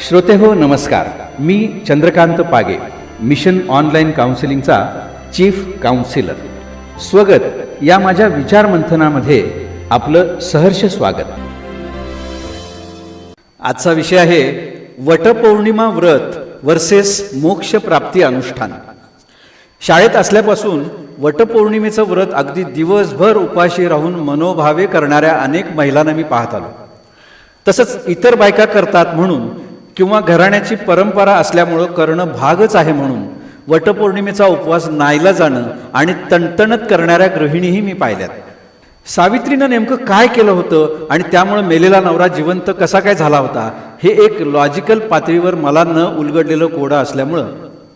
श्रोते हो नमस्कार. मी चंद्रकांत पागे मिशन ऑनलाईन काउन्सिलिंगचा चीफ काउन्सिलर. स्वगत. या माझ्या विचार मंथनामध्ये आपलं सहर्ष स्वागत. आजचा विषय आहे वटपौर्णिमा व्रत वर्सेस मोक्ष प्राप्ती अनुष्ठान. शाळेत असल्यापासून वटपौर्णिमेचं व्रत अगदी दिवसभर उपाशी राहून मनोभावे करणाऱ्या अनेक महिलांना मी पाहत आलो. तसंच इतर बायका करतात म्हणून किंवा घराण्याची परंपरा असल्यामुळं करणं भागच आहे म्हणून. वटपौर्णिमेचा उपवास नायला जाणं आणि तणतणत करणाऱ्या गृहिणीही मी पाहिल्यात. सावित्रीनं नेमकं काय केलं होतं आणि त्यामुळं मेलेला नवरा जिवंत कसा काय झाला होता हे एक लॉजिकल पातळीवर मला न उलगडलेलं कोडं असल्यामुळं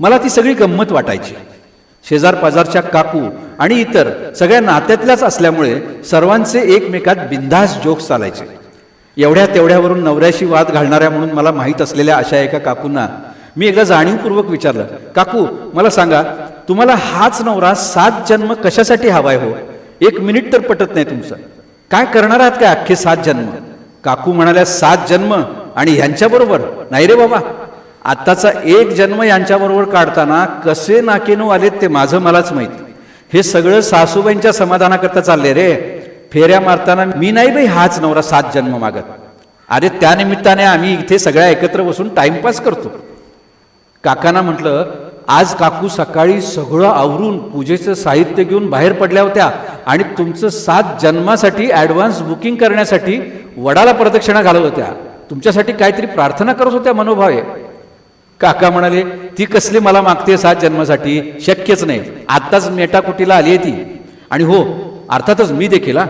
मला ती सगळी गंमत वाटायची. शेजार पाजारच्या काकू आणि इतर सगळ्या नात्यातल्याच असल्यामुळे सर्वांचे एकमेकात बिंदास जोक्स चालायचे. एवढ्या तेवढ्यावरून नवऱ्याशी वाद घालणाऱ्या म्हणून मला माहीत असलेल्या अशा एका काकूंना मी एकदा जाणीवपूर्वक विचारलं काकू मला सांगा तुम्हाला हाच नवरा सात जन्म कशासाठी हवाय हो? एक मिनिट तर पटत नाही तुमचं. काय करणार आहात काय अख्खे सात जन्म? काकू म्हणाल्या सात जन्म आणि ह्यांच्याबरोबर नाही रे बाबा. आत्ताचा एक जन्म यांच्याबरोबर काढताना कसे नाकेनू आलेत ते माझं मलाच माहिती. हे सगळं सासूबाईंच्या समाधानाकरता चालले रे. फेऱ्या मारताना मी नाही बाई हाच नवरा सात जन्म मागत. अरे त्यानिमित्ताने आम्ही इथे सगळ्या एकत्र बसून टाइमपास करतो. काकांना म्हटलं आज काकू सकाळी सगळं आवरून पूजेचं साहित्य घेऊन बाहेर पडल्या होत्या आणि तुमचं सात जन्मासाठी ॲडव्हान्स बुकिंग करण्यासाठी वडाला प्रदक्षिणा घालत होत्या. तुमच्यासाठी काहीतरी प्रार्थना करत होत्या मनोभावे. काका म्हणाले ती कसली मला मागते सात जन्मासाठी? शक्यच नाही. आत्ताच मेटाकुटीला आली आहे ती. आणि हो अर्थातच मी देखील हा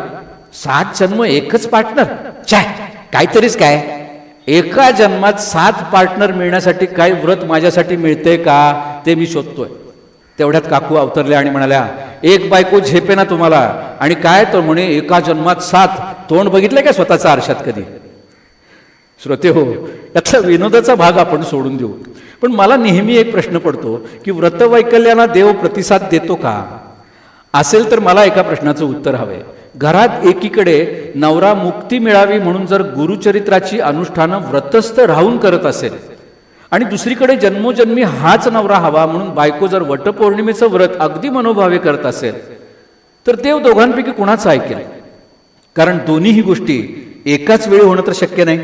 सात जन्म एकच पार्टनर चाय काहीतरीच काय? एका जन्मात सात पार्टनर मिळण्यासाठी काही व्रत माझ्यासाठी मिळते का? ते मी शोधतोय. तेवढ्यात काकू अवतरल्या आणि म्हणाल्या एक बायको झेपे ना तुम्हाला. आणि काय तर म्हणे एका जन्मात सात तोंड बघितलंय का स्वतःचा आरशात कधी? श्रोते हो यातला विनोदाचा भाग आपण सोडून देऊ. पण मला नेहमी एक प्रश्न पडतो की व्रतवैकल्याला देव प्रतिसाद देतो का? असेल तर मला एका प्रश्नाचं उत्तर हवंय. घरात एकीकडे नवरा मुक्ती मिळावी म्हणून जर गुरुचरित्राची अनुष्ठानं व्रतस्थ राहून करत असेल आणि दुसरीकडे जन्मोजन्मी हाच नवरा हवा म्हणून बायको जर वटपौर्णिमेचं व्रत अगदी मनोभावे करत असेल तर देव दोघांपैकी कुणाचं ऐकेल? कारण दोन्हीही गोष्टी एकाच वेळी होणं तर शक्य नाही.